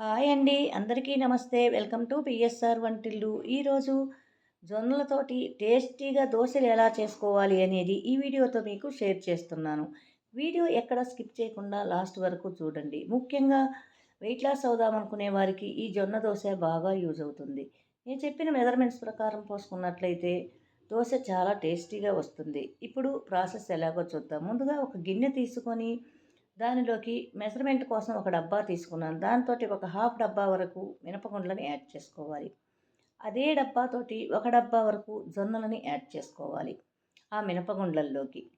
Hi అండి. అందరికీ నమస్తే. వెల్కమ్ టు పిఎస్ఆర్ వంటిల్లు. ఈరోజు జొన్నలతోటి టేస్టీగా దోశలు ఎలా చేసుకోవాలి అనేది ఈ వీడియోతో మీకు షేర్ చేస్తున్నాను. వీడియో ఎక్కడ స్కిప్ చేయకుండా లాస్ట్ వరకు చూడండి. ముఖ్యంగా వెయిట్ లాస్ అవుదామనుకునే వారికి ఈ జొన్న దోశ బాగా యూజ్ అవుతుంది. నేను చెప్పిన మెజర్మెంట్స్ ప్రకారం పోసుకున్నట్లయితే దోశ చాలా టేస్టీగా వస్తుంది. ఇప్పుడు ప్రాసెస్ ఎలాగో చూద్దాం. ముందుగా ఒక గిన్నె తీసుకొని దానిలోకి మెజర్మెంట్ కోసం ఒక డబ్బా తీసుకున్నాను. దాంతో ఒక హాఫ్ డబ్బా వరకు మినపగుండ్లని యాడ్ చేసుకోవాలి. అదే డబ్బాతోటి ఒక డబ్బా వరకు జొన్నలని యాడ్ చేసుకోవాలి ఆ మినపగుండ్లల్లోకి.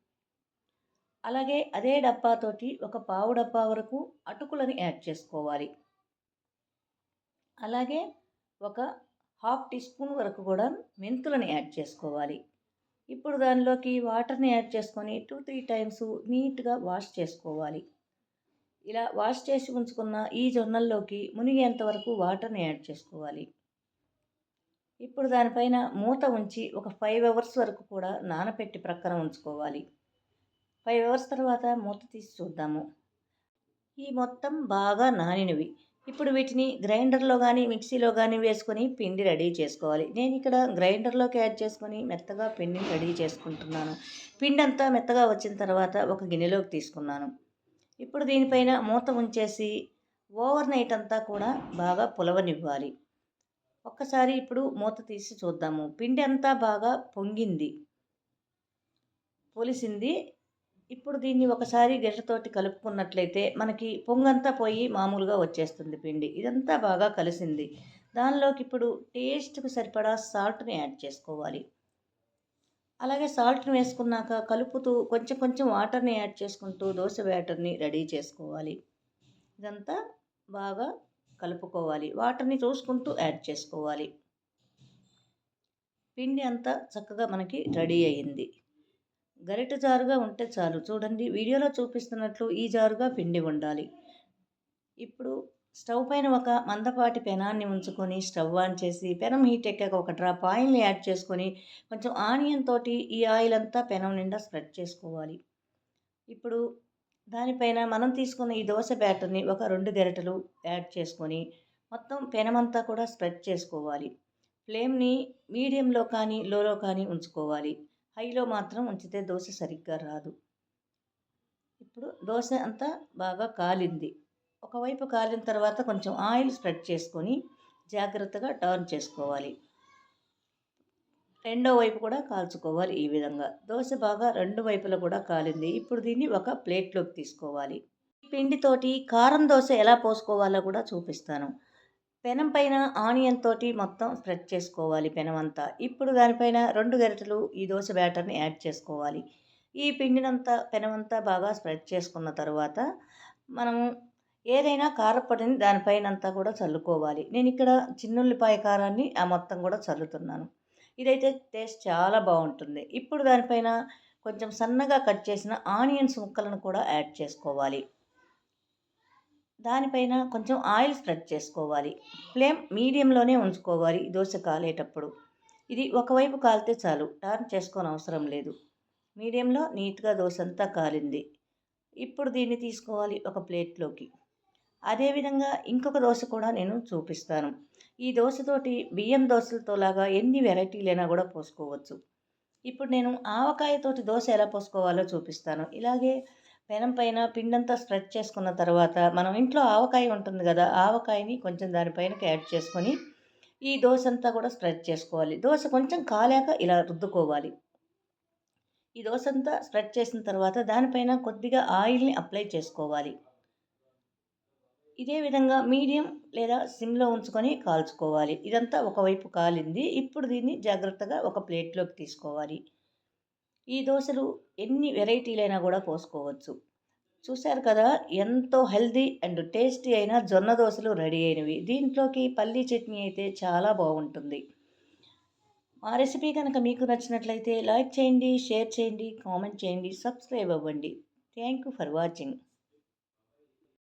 అలాగే అదే డబ్బాతోటి ఒక పావు డబ్బా వరకు అటుకులని యాడ్ చేసుకోవాలి. అలాగే ఒక హాఫ్ టీ స్పూన్ వరకు కూడా మెంతులను యాడ్ చేసుకోవాలి. ఇప్పుడు దానిలోకి వాటర్ని యాడ్ చేసుకొని టూ త్రీ టైమ్స్ నీట్గా వాష్ చేసుకోవాలి. ఇలా వాష్ చేసి ఉంచుకున్న ఈ జొన్నల్లోకి మునిగేంత వరకు వాటర్ని యాడ్ చేసుకోవాలి. ఇప్పుడు దానిపైన మూత ఉంచి ఒక ఫైవ్ అవర్స్ వరకు కూడా నానపెట్టి ప్రక్కన ఉంచుకోవాలి. ఫైవ్ అవర్స్ తర్వాత మూత తీసి చూద్దాము. ఈ మొత్తం బాగా నానినవి. ఇప్పుడు వీటిని గ్రైండర్లో కానీ మిక్సీలో కానీ వేసుకొని పిండి రెడీ చేసుకోవాలి. నేను ఇక్కడ గ్రైండర్లోకి యాడ్ చేసుకొని మెత్తగా పిండిని రెడీ చేసుకుంటున్నాను. పిండి అంతా మెత్తగా వచ్చిన తర్వాత ఒక గిన్నెలోకి తీసుకున్నాను. ఇప్పుడు దీనిపైన మూత ఉంచేసి ఓవర్ నైట్ అంతా కూడా బాగా పులవనివ్వాలి. ఒక్కసారి ఇప్పుడు మూత తీసి చూద్దాము. పిండి అంతా బాగా పొంగింది. పొలిసింది. ఇప్పుడు దీన్ని ఒకసారి గెరటతోటి కలుపుకున్నట్లయితే మనకి పొంగంతా పోయి మామూలుగా వచ్చేస్తుంది పిండి. ఇదంతా బాగా కలిసింది. దానిలోకి ఇప్పుడు టేస్ట్కి సరిపడా సాల్ట్ని యాడ్ చేసుకోవాలి. అలాగే సాల్ట్ని వేసుకున్నాక కలుపుతూ కొంచెం కొంచెం వాటర్ని యాడ్ చేసుకుంటూ దోశ బ్యాటర్ని రెడీ చేసుకోవాలి. ఇదంతా బాగా కలుపుకోవాలి. వాటర్ని చూసుకుంటూ యాడ్ చేసుకోవాలి. పిండి అంతా చక్కగా మనకి రెడీ అయ్యింది గరిట జారుగా ఉంటే చాలు. చూడండి వీడియోలో చూపిస్తున్నట్లు ఈ జారుగా పిండి ఉండాలి. ఇప్పుడు స్టవ్ పైన ఒక మందపాటి పెనాన్ని ఉంచుకొని స్టవ్ ఆన్ చేసి పెనం హీట్ ఎక్కాక ఒక డ్రాప్ ఆయిల్ని యాడ్ చేసుకొని కొంచెం ఆనియన్ తోటి ఈ ఆయిల్ అంతా పెనం నిండా స్ప్రెడ్ చేసుకోవాలి. ఇప్పుడు దానిపైన మనం తీసుకున్న ఈ దోశ బ్యాటర్ని ఒక రెండు గెరటలు యాడ్ చేసుకొని మొత్తం పెనమంతా కూడా స్ప్రెడ్ చేసుకోవాలి. ఫ్లేమ్ని మీడియంలో కానీ లోలో కానీ ఉంచుకోవాలి. హైలో మాత్రం ఉంచితే దోశ సరిగ్గా రాదు. ఇప్పుడు దోశ అంతా బాగా కాలింది. ఒకవైపు కాలిన తర్వాత కొంచెం ఆయిల్ స్ప్రెడ్ చేసుకొని జాగ్రత్తగా టర్న్ చేసుకోవాలి. రెండో వైపు కూడా కాల్చుకోవాలి ఈ విధంగా. దోశ బాగా రెండు వైపులా కూడా కాలింది. ఇప్పుడు దీన్ని ఒక ప్లేట్లోకి తీసుకోవాలి. పిండితోటి కారం దోశ ఎలా పోసుకోవాలో కూడా చూపిస్తాను. పెనం పైన ఆనియన్ తోటి మొత్తం స్ప్రెడ్ చేసుకోవాలి పెనం అంతా. ఇప్పుడు దానిపైన రెండు గరిటెలు ఈ దోశ బ్యాటర్ని యాడ్ చేసుకోవాలి. ఈ పిండినంతా పెనమంతా బాగా స్ప్రెడ్ చేసుకున్న తర్వాత మనము ఏదైనా కారపొడిని దానిపైన అంతా కూడా చల్లుకోవాలి. నేను ఇక్కడ చిన్నుల్లిపాయ కారాన్ని ఆ మొత్తం కూడా చల్లుతున్నాను. ఇదైతే టేస్ట్ చాలా బాగుంటుంది. ఇప్పుడు దానిపైన కొంచెం సన్నగా కట్ చేసిన ఆనియన్స్ ముక్కలను కూడా యాడ్ చేసుకోవాలి. దానిపైన కొంచెం ఆయిల్ స్ప్రెడ్ చేసుకోవాలి. ఫ్లేమ్ మీడియంలోనే ఉంచుకోవాలి దోశ కాలేటప్పుడు. ఇది ఒకవైపు కాలితే చాలు టర్న్ చేసుకోని అవసరం లేదు. మీడియంలో నీట్గా దోశ అంతా కాలింది. ఇప్పుడు దీన్ని తీసుకోవాలి ఒక ప్లేట్లోకి. అదేవిధంగా ఇంకొక దోశ కూడా నేను చూపిస్తాను. ఈ దోశతోటి బియ్యం దోశలతో లాగా ఎన్ని వెరైటీలైనా కూడా పోసుకోవచ్చు. ఇప్పుడు నేను ఆవకాయతోటి దోశ ఎలా పోసుకోవాలో చూపిస్తాను. ఇలాగే పెనం పైన పిండంతా స్ప్రెడ్ చేసుకున్న తర్వాత మనం ఇంట్లో ఆవకాయ ఉంటుంది కదా ఆవకాయని కొంచెం దానిపైనకి యాడ్ చేసుకొని ఈ దోశ అంతా కూడా స్ప్రెడ్ చేసుకోవాలి. దోశ కొంచెం కాలాక ఇలా రుద్దుకోవాలి. ఈ దోశ అంతా స్ప్రెడ్ చేసిన తర్వాత దానిపైన కొద్దిగా ఆయిల్ని అప్లై చేసుకోవాలి. ఇదే విధంగా మీడియం లేదా సిమ్లో ఉంచుకొని కాల్చుకోవాలి. ఇదంతా ఒకవైపు కాలింది. ఇప్పుడు దీన్ని జాగ్రత్తగా ఒక ప్లేట్లోకి తీసుకోవాలి. ఈ దోశలు ఎన్ని వెరైటీలైనా కూడా పోసుకోవచ్చు. చూశారు కదా ఎంతో హెల్దీ అండ్ టేస్టీ అయిన జొన్న దోశలు రెడీ అయినవి. దీంట్లోకి పల్లీ చట్నీ అయితే చాలా బాగుంటుంది. మా రెసిపీ కనుక మీకు నచ్చినట్లయితే లైక్ చేయండి షేర్ చేయండి కామెంట్ చేయండి సబ్స్క్రైబ్ అవ్వండి. Thank you for watching.